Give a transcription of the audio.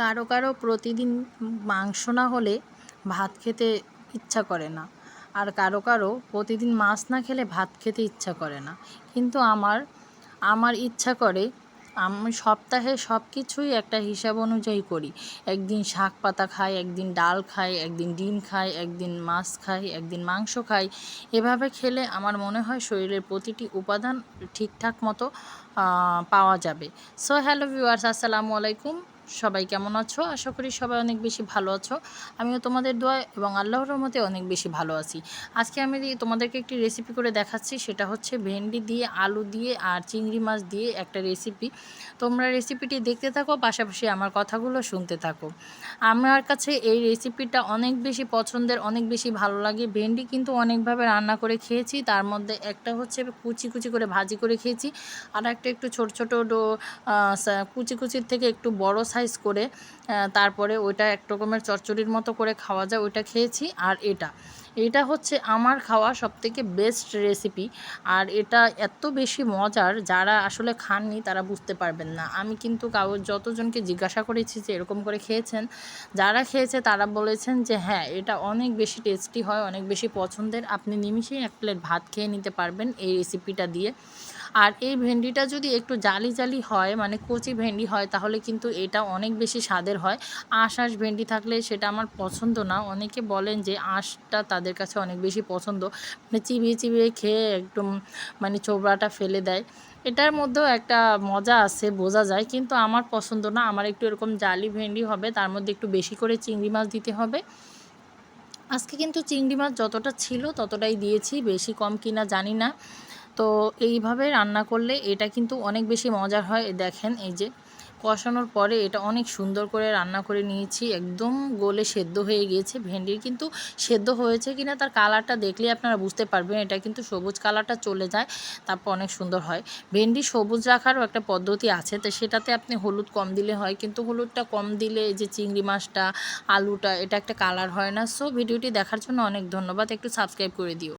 কারও কারও প্রতিদিন মাংস না হলে ভাত খেতে ইচ্ছা করে না। আর কারও কারও প্রতিদিন মাছ না খেলে ভাত খেতে ইচ্ছা করে না। কিন্তু আমার আমার ইচ্ছা করে আমি সপ্তাহে সব কিছুই একটা হিসাব অনুযায়ী করি। একদিন শাক পাতা খাই, একদিন ডাল খাই, একদিন ডিম খাই, একদিন মাছ খাই, একদিন মাংস খাই। এভাবে খেলে আমার মনে হয় শরীরের প্রতিটি উপাদান ঠিকঠাক মতো পাওয়া যাবে। সো হ্যালো ভিউয়ার্স আসসালামু আলাইকুম। সবাই কেমন আছো? আশা করি সবাই অনেক বেশি ভালো আছো। আমিও তোমাদের দোয়া এবং আল্লাহর রহমতে অনেক বেশি ভালো আছি। আজকে আমি তোমাদেরকে একটি রেসিপি করে দেখাচ্ছি। সেটা হচ্ছে ভেন্ডি দিয়ে, আলু দিয়ে আর চিংড়ি মাছ দিয়ে একটা রেসিপি তোমরা রেসিপিটি দেখতে থাকো, পাশাপাশি আমার কথাগুলো শুনতে থাকো। আমার কাছে এই রেসিপিটা অনেক বেশি পছন্দের, অনেক বেশি ভালো লাগে। ভেন্ডি কিন্তু অনেকভাবে রান্না করে খেয়েছি। তার মধ্যে একটা হচ্ছে কুচি কুচি করে ভাজি করে খেয়েছি। আর একটা একটু ছোট ছোটো কুচি কুচির থেকে একটু বড় সাইজ করে তারপরে ওইটা এক রকমের চচ্চড়ির মতো করে খাওয়া যায়, ওইটা খেয়েছি। আর এটা এটা হচ্ছে আমার খাওয়া সবথেকে বেস্ট রেসিপি আর এটা এত বেশি মজার, যারা আসলে খাননি তারা বুঝতে পারবেন না। আমি কিন্তু কাউ, যতজনকে জিজ্ঞাসা করেছি যে এরকম করে খেয়েছেন, যারা খেয়েছে তারা বলেছেন যে হ্যাঁ এটা অনেক বেশি টেস্টি হয়, অনেক বেশি পছন্দের। আপনি নিমিশেই এক প্লেট ভাত খেয়ে নিতে পারবেন এই রেসিপিটা দিয়ে। আর এই ভেন্ডিটা যদি একটু জালি জালি হয় মানে কচি ভেন্ডি হয়, তাহলে কিন্তু এটা অনেক বেশি স্বাদের হয়। আঁশ আঁশ ভেন্ডি থাকলে সেটা আমার পছন্দ না। অনেকে বলেন যে আঁশটা তাদের কাছে অনেক বেশি পছন্দ। মানে চিবিয়ে চিবিয়ে খেয়ে একদম মানে চোবড়াটা ফেলে দেয়। এটার মধ্যেও একটা মজা আছে, বোঝা যায়। কিন্তু আমার পছন্দ না। আমার একটু এরকম জালি ভেন্ডি হবে, তার মধ্যে একটু বেশি করে চিংড়ি মাছ দিতে হবে। আজকে কিন্তু চিংড়ি মাছ যতটা ছিল ততটাই দিয়েছি, বেশি কম কিনা জানি না। তো এইভাবে রান্না করলে এটা কিন্তু অনেক বেশি মজার হয়। দেখেন, এই যে কষানোর পরে এটা অনেক সুন্দর করে রান্না করে নিয়েছি। একদম গোলে সেদ্ধ হয়ে গিয়েছে। ভেন্ডির কিন্তু সেদ্ধ হয়েছে কিনা তার কালারটা দেখলে আপনারা বুঝতে পারবেন। এটা কিন্তু সবুজ কালারটা চলে যায়, তারপর অনেক সুন্দর হয়। ভেন্ডি সবুজ রাখারও একটা পদ্ধতি আছে, তো সেটাতে আপনি হলুদ কম দিলে হয়। কিন্তু হলুদটা কম দিলে যে চিংড়ি মাছটা, আলুটা, এটা একটা কালার হয় না। সো ভিডিওটি দেখার জন্য অনেক ধন্যবাদ। একটু সাবস্ক্রাইব করে দিও।